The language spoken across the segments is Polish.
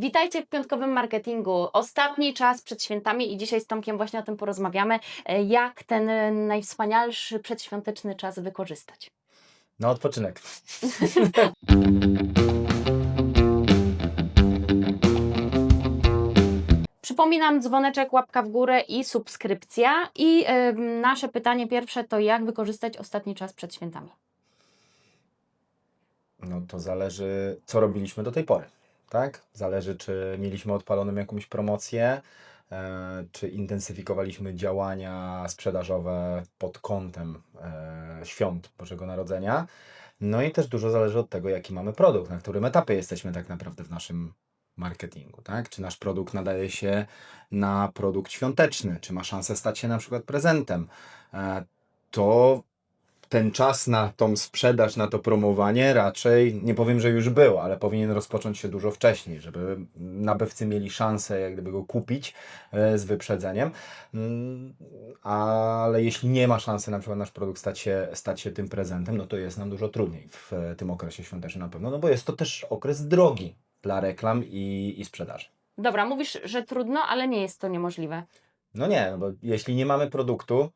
Witajcie w piątkowym marketingu. Ostatni czas przed świętami i dzisiaj z Tomkiem właśnie o tym porozmawiamy, e, jak ten najwspanialszy przedświąteczny czas wykorzystać. Na odpoczynek. Przypominam, dzwoneczek, łapka w górę i subskrypcja. I e, nasze pytanie pierwsze to jak wykorzystać ostatni czas przed świętami. No to zależy, co robiliśmy do tej pory, tak? Zależy, czy mieliśmy odpaloną jakąś promocję, e, czy intensyfikowaliśmy działania sprzedażowe pod kątem e, świąt Bożego Narodzenia. No i też dużo zależy od tego, jaki mamy produkt, na którym etapie jesteśmy tak naprawdę w naszym marketingu, tak? Czy nasz produkt nadaje się na produkt świąteczny, czy ma szansę stać się na przykład prezentem. E, to ten czas na tą sprzedaż, na to promowanie raczej, nie powiem, że już był, ale powinien rozpocząć się dużo wcześniej, żeby nabywcy mieli szansę jak gdyby go kupić e, z wyprzedzeniem. Mm, Ale jeśli nie ma szansy na przykład nasz produkt stać się, stać się tym prezentem, no to jest nam dużo trudniej w e, tym okresie świątecznym na pewno, no bo jest to też okres drogi dla reklam i, i sprzedaży. Dobra, mówisz, że trudno, ale nie jest to niemożliwe. No nie, no bo jeśli nie mamy produktu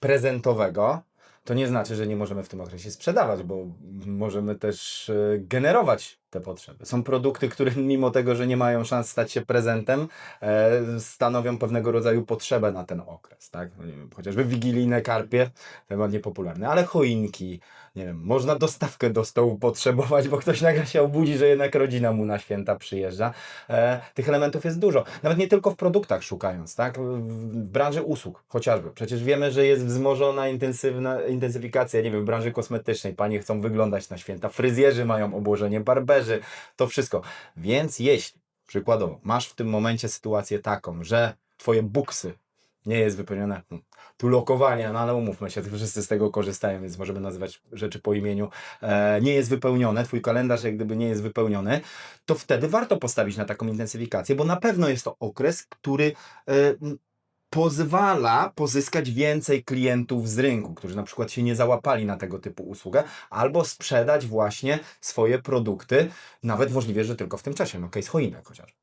prezentowego, to nie znaczy, że nie możemy w tym okresie sprzedawać, bo możemy też e, generować te potrzeby. Są produkty, które mimo tego, że nie mają szans stać się prezentem, e, stanowią pewnego rodzaju potrzebę na ten okres, tak? No chociażby wigilijne karpie, temat niepopularny, ale choinki, nie wiem, można dostawkę do stołu potrzebować, bo ktoś nagle się obudzi, że jednak rodzina mu na święta przyjeżdża. E, tych elementów jest dużo. Nawet nie tylko w produktach szukając, tak? W, branży usług chociażby. Przecież wiemy, że jest wzmożona intensywna, intensyfikacja, nie wiem, w branży kosmetycznej. Panie chcą wyglądać na święta, fryzjerzy mają obłożenie, barberzy, to wszystko. Więc jeśli, przykładowo, masz w tym momencie sytuację taką, że twoje buksy nie jest wypełnione, hmm, tu lokowania, no ale umówmy się, wszyscy z tego korzystają, więc możemy nazywać rzeczy po imieniu, e, nie jest wypełnione, twój kalendarz jak gdyby nie jest wypełniony, to wtedy warto postawić na taką intensyfikację, bo na pewno jest to okres, który e, pozwala pozyskać więcej klientów z rynku, którzy na przykład się nie załapali na tego typu usługę, albo sprzedać właśnie swoje produkty, nawet możliwe, że tylko w tym czasie, no case choinek chociaż.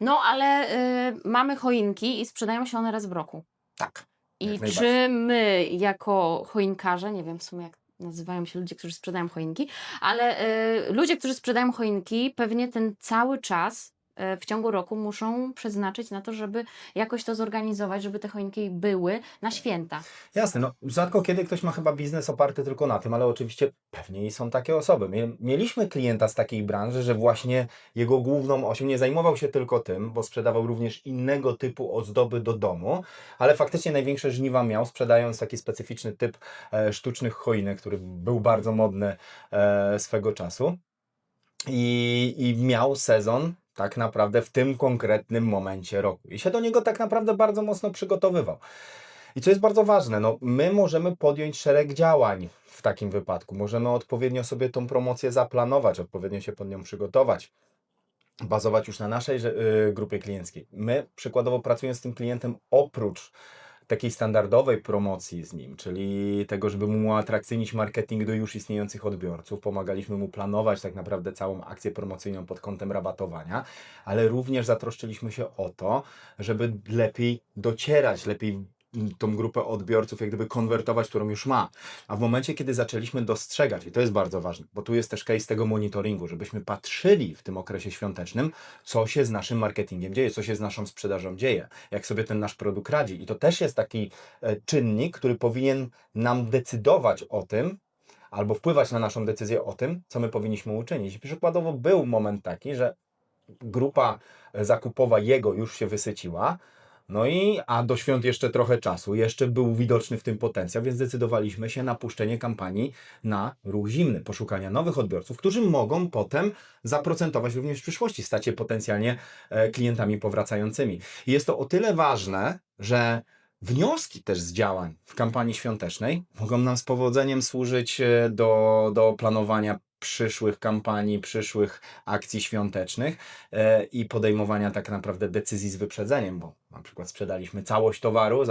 No, ale y, mamy choinki i sprzedają się one raz w roku. Tak. I czy my, jako choinkarze, nie wiem w sumie jak nazywają się ludzie, którzy sprzedają choinki, ale y, ludzie, którzy sprzedają choinki, pewnie ten cały czas w ciągu roku muszą przeznaczyć na to, żeby jakoś to zorganizować, żeby te choinki były na święta. Jasne, no rzadko kiedy ktoś ma chyba biznes oparty tylko na tym, ale oczywiście pewnie są takie osoby. Mie- Mieliśmy klienta z takiej branży, że właśnie jego główną osią nie zajmował się tylko tym, bo sprzedawał również innego typu ozdoby do domu, ale faktycznie największe żniwa miał, sprzedając taki specyficzny typ e, sztucznych choinek, który był bardzo modny e, swego czasu. I, I miał sezon tak naprawdę w tym konkretnym momencie roku. I się do niego tak naprawdę bardzo mocno przygotowywał. I co jest bardzo ważne, no, my możemy podjąć szereg działań w takim wypadku. Możemy odpowiednio sobie tą promocję zaplanować, odpowiednio się pod nią przygotować, bazować już na naszej y, grupie klienckiej. My przykładowo pracując z tym klientem oprócz takiej standardowej promocji z nim, czyli tego, żeby mu uatrakcyjnić marketing do już istniejących odbiorców, pomagaliśmy mu planować tak naprawdę całą akcję promocyjną pod kątem rabatowania, ale również zatroszczyliśmy się o to, żeby lepiej docierać, lepiej tą grupę odbiorców jak gdyby konwertować, którą już ma. A w momencie, kiedy zaczęliśmy dostrzegać, i to jest bardzo ważne, bo tu jest też case tego monitoringu, żebyśmy patrzyli w tym okresie świątecznym, co się z naszym marketingiem dzieje, co się z naszą sprzedażą dzieje, jak sobie ten nasz produkt radzi. I to też jest taki e, czynnik, który powinien nam decydować o tym, albo wpływać na naszą decyzję o tym, co my powinniśmy uczynić. Przykładowo był moment taki, że grupa e, zakupowa jego już się wysyciła, no i, a do świąt jeszcze trochę czasu, jeszcze był widoczny w tym potencjał, więc zdecydowaliśmy się na puszczenie kampanii na ruch zimny, poszukania nowych odbiorców, którzy mogą potem zaprocentować również w przyszłości, stać się potencjalnie e, klientami powracającymi. I jest to o tyle ważne, że wnioski też z działań w kampanii świątecznej mogą nam z powodzeniem służyć e, do, do planowania przyszłych kampanii, przyszłych akcji świątecznych e, i podejmowania tak naprawdę decyzji z wyprzedzeniem, bo na przykład sprzedaliśmy całość towaru,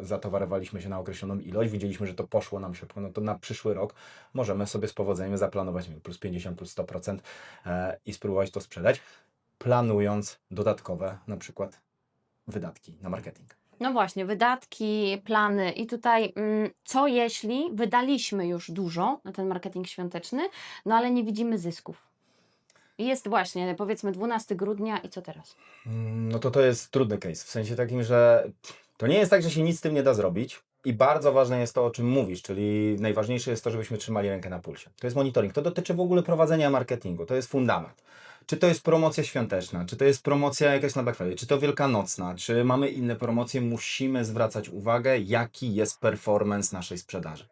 zatowarowaliśmy się na określoną ilość, widzieliśmy, że to poszło nam szybko, no to na przyszły rok możemy sobie z powodzeniem zaplanować plus 50, plus 100% e, i spróbować to sprzedać. planując dodatkowe na przykład wydatki na marketing. No właśnie, wydatki, plany i tutaj mm, co jeśli wydaliśmy już dużo na ten marketing świąteczny, no ale nie widzimy zysków. Jest właśnie powiedzmy 12 grudnia i co teraz? No to to jest trudny case, w sensie takim, że to nie jest tak, że się nic z tym nie da zrobić. I bardzo ważne jest to, o czym mówisz, czyli najważniejsze jest to, żebyśmy trzymali rękę na pulsie. To jest monitoring, to dotyczy w ogóle prowadzenia marketingu, to jest fundament. Czy to jest promocja świąteczna, czy to jest promocja jakaś na Black Friday, czy to wielkanocna, czy mamy inne promocje, musimy zwracać uwagę, jaki jest performance naszej sprzedaży.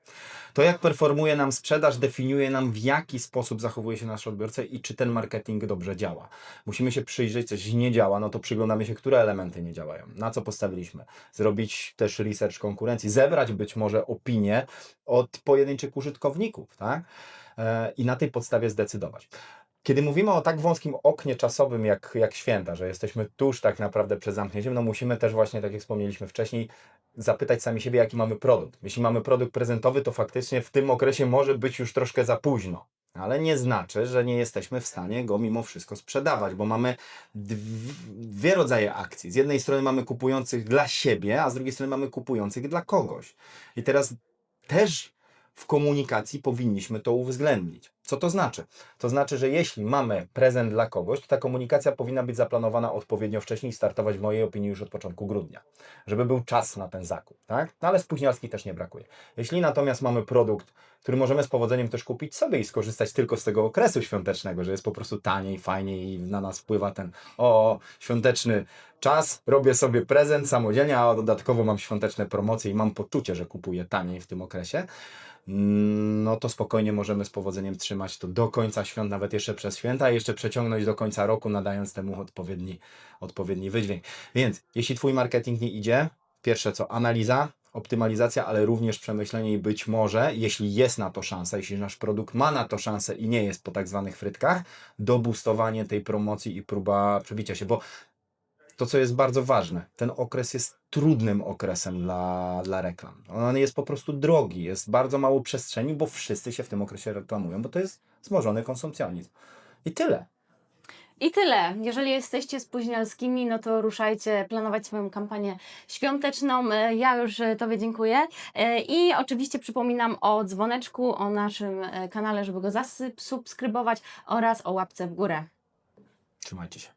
To, jak performuje nam sprzedaż, definiuje nam, w jaki sposób zachowuje się nasz odbiorca i czy ten marketing dobrze działa. Musimy się przyjrzeć, coś nie działa, no to przyglądamy się, które elementy nie działają, na co postawiliśmy. Zrobić też research konkurencji, zebrać być może opinie od pojedynczych użytkowników, tak? E, I na tej podstawie zdecydować. Kiedy mówimy o tak wąskim oknie czasowym jak, jak święta, że jesteśmy tuż tak naprawdę przed zamknięciem, no musimy też właśnie, tak jak wspomnieliśmy wcześniej, zapytać sami siebie, jaki mamy produkt. Jeśli mamy produkt prezentowy, to faktycznie w tym okresie może być już troszkę za późno. Ale nie znaczy, że nie jesteśmy w stanie go mimo wszystko sprzedawać, bo mamy dw- dwie rodzaje akcji. Z jednej strony mamy kupujących dla siebie, a z drugiej strony mamy kupujących dla kogoś. I teraz też w komunikacji powinniśmy to uwzględnić. Co to znaczy? To znaczy, że jeśli mamy prezent dla kogoś, to ta komunikacja powinna być zaplanowana odpowiednio wcześniej i startować w mojej opinii już od początku grudnia, żeby był czas na ten zakup, tak? No ale spóźnialski też nie brakuje. Jeśli natomiast mamy produkt, który możemy z powodzeniem też kupić sobie i skorzystać tylko z tego okresu świątecznego, że jest po prostu taniej, fajniej i na nas wpływa ten o świąteczny czas, robię sobie prezent samodzielnie, a dodatkowo mam świąteczne promocje i mam poczucie, że kupuję taniej w tym okresie, mm, no to spokojnie możemy z powodzeniem trzymać to do końca świąt, nawet jeszcze przez święta, i jeszcze przeciągnąć do końca roku, nadając temu odpowiedni, odpowiedni wydźwięk. Więc jeśli Twój marketing nie idzie, pierwsze co, analiza, optymalizacja, ale również przemyślenie i być może, jeśli jest na to szansa, jeśli nasz produkt ma na to szansę i nie jest po tak zwanych frytkach, dobustowanie tej promocji i próba przebicia się, bo to, co jest bardzo ważne, ten okres jest trudnym okresem dla, dla reklam. On jest po prostu drogi, jest bardzo mało przestrzeni, bo wszyscy się w tym okresie reklamują, bo to jest wzmożony konsumpcjonizm. I tyle. I tyle. Jeżeli jesteście spóźnialskimi, no to ruszajcie planować swoją kampanię świąteczną. Ja już Tobie dziękuję. I oczywiście przypominam o dzwoneczku, o naszym kanale, żeby go zasubskrybować oraz o łapce w górę. Trzymajcie się.